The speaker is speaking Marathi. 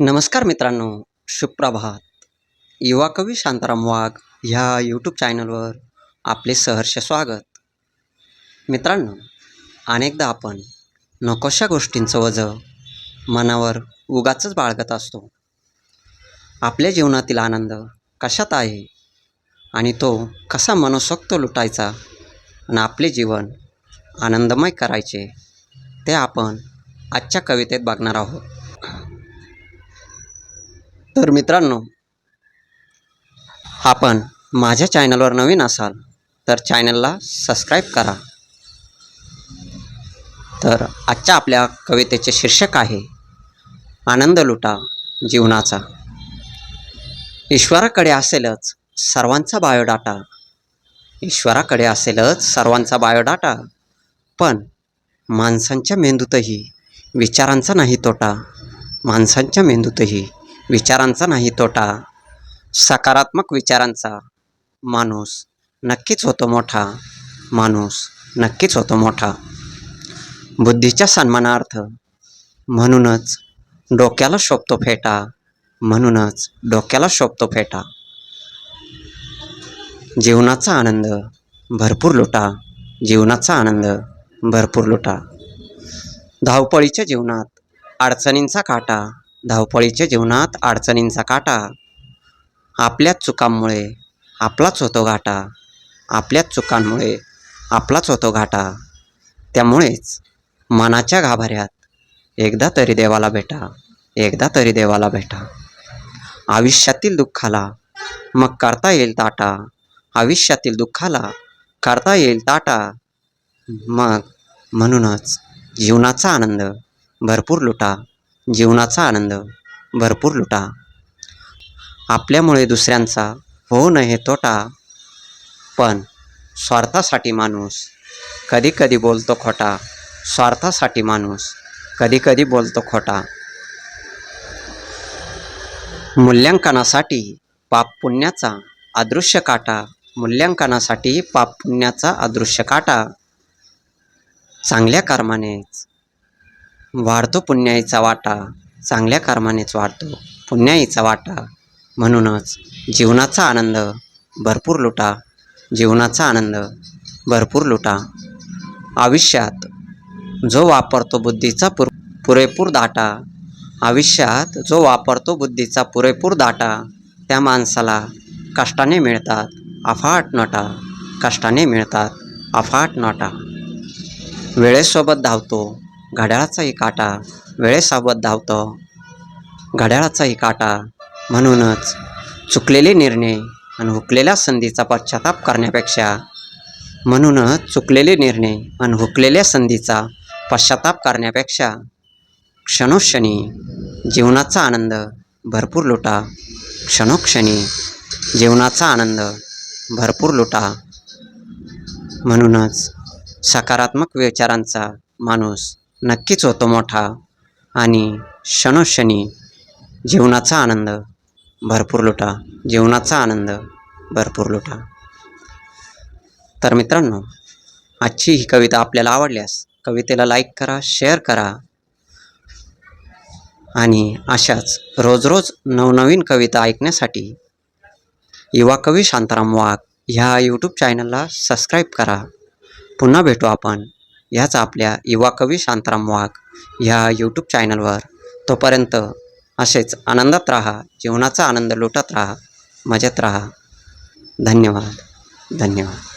नमस्कार मित्रांनो सुप्रभात. युवा कवी शांताराम वाघ ह्या यूट्यूब चॅनलवर आपले सहर्ष स्वागत. मित्रांनो अनेकदा आपण नकोशा गोष्टींचं वजं मनावर उगाचंच बाळगत असतो. आपल्या जीवनातील आनंद कशात आहे आणि तो कसा मनसोक्त लुटायचा आणि आपले जीवन आनंदमय करायचे ते आपण आजच्या कवितेत बघणार आहोत. तर मित्रांनो आपण माझ्या चॅनलवर नवीन असाल तर चॅनलला सबस्क्राईब करा. तर आजच्या आपल्या कवितेचे शीर्षक आहे आनंद लुटा जीवनाचा. ईश्वराकडे असेलच सर्वांचा बायोडाटा. ईश्वराकडे असेलच सर्वांचा बायोडाटा. पण माणसांच्या मेंदूतही विचारांचा नाही तोटा. माणसांच्या मेंदूतही विचारांचा नाही तोटा. सकारात्मक विचारांचा माणूस नक्कीच होतो मोठा. माणूस नक्कीच होतो मोठा. बुद्धीच्या सन्मानार्थ म्हणूनच डोक्याला शोभतो फेटा. म्हणूनच डोक्याला शोभतो फेटा. जीवनाचा आनंद भरपूर लुटा. जीवनाचा आनंद भरपूर लुटा. धावपळीच्या जीवनात अडचणींचा काटा. धावपळीच्या जीवनात अडचणींचा काटा. आपल्याच चुकांमुळे आपलाच होतो घाटा. आपल्याच चुकांमुळे आपलाच होतो घाटा. त्यामुळेच मनाच्या गाभाऱ्यात एकदा तरी देवाला भेटा एकदा तरी देवाला भेटा. आयुष्यातील दुःखाला मग करता येईल ताटा. आयुष्यातील दुःखाला करता येईल ताटा. मग म्हणूनच जीवनाचा आनंद भरपूर लुटा. जीवनाचा आनंद भरपूर लुटा. आपल्यामुळे दुसऱ्यांचा होऊ नये तोटा पण स्वार्थासाठी माणूस कधी कधी बोलतो खोटा. स्वार्थासाठी माणूस कधी कधी बोलतो खोटा. मूल्यांकनासाठी पाप पुण्याचा अदृश्य काटा. मूल्यांकनासाठी पाप पुण्याचा अदृश्य काटा. चांगल्या कर्मानेच वाढतो पुण्याईचा वाटा चांगल्या कर्मानेच वाढतो पुण्याईचा वाटा. म्हणूनच जीवनाचा आनंद भरपूर लुटा जीवनाचा आनंद भरपूर लुटा. आयुष्यात जो वापरतो बुद्धीचा पुर पुरेपूर दाटा आयुष्यात जो वापरतो बुद्धीचा पुरेपूर दाटा त्या माणसाला कष्टाने मिळतात अफाट नटा कष्टाने मिळतात अफाट नटा. वेळेसोबत धावतो घड्याळाचाही काटा वेळेसोबत धावतो. घड्याळाचाही काटा म्हणूनच चुकलेले निर्णय आणि हुकलेल्या संधीचा पश्चाताप करण्यापेक्षा म्हणूनच चुकलेले निर्णय आणि हुकलेल्या संधीचा पश्चाताप करण्यापेक्षा क्षणोक्षणी जीवनाचा आनंद भरपूर लुटा क्षणोक्षणी जीवनाचा आनंद भरपूर लुटा. म्हणूनच सकारात्मक विचारांचा माणूस नक्कीच होतो मोठा आणि क्षणोक्षणी जीवनाचा आनंद भरपूर लुटा जीवनाचा आनंद भरपूर लुटा. तर मित्रांनो आजची ही कविता आपल्याला आवडल्यास कवितेला लाईक करा शेअर करा आणि अशाच रोज रोज नवनवीन कविता ऐकण्यासाठी युवा कवी शांताराम वाघ ह्या यूट्यूब चॅनलला सबस्क्राईब करा. पुन्हा भेटू आपण ह्याच आपल्या युवा कवी शांताराम वाघ ह्या यूट्यूब चॅनलवर तोपर्यंत असेच आनंदात राहा जीवनाचा आनंद लुटत राहा मजेत राहा. धन्यवाद. धन्यवाद.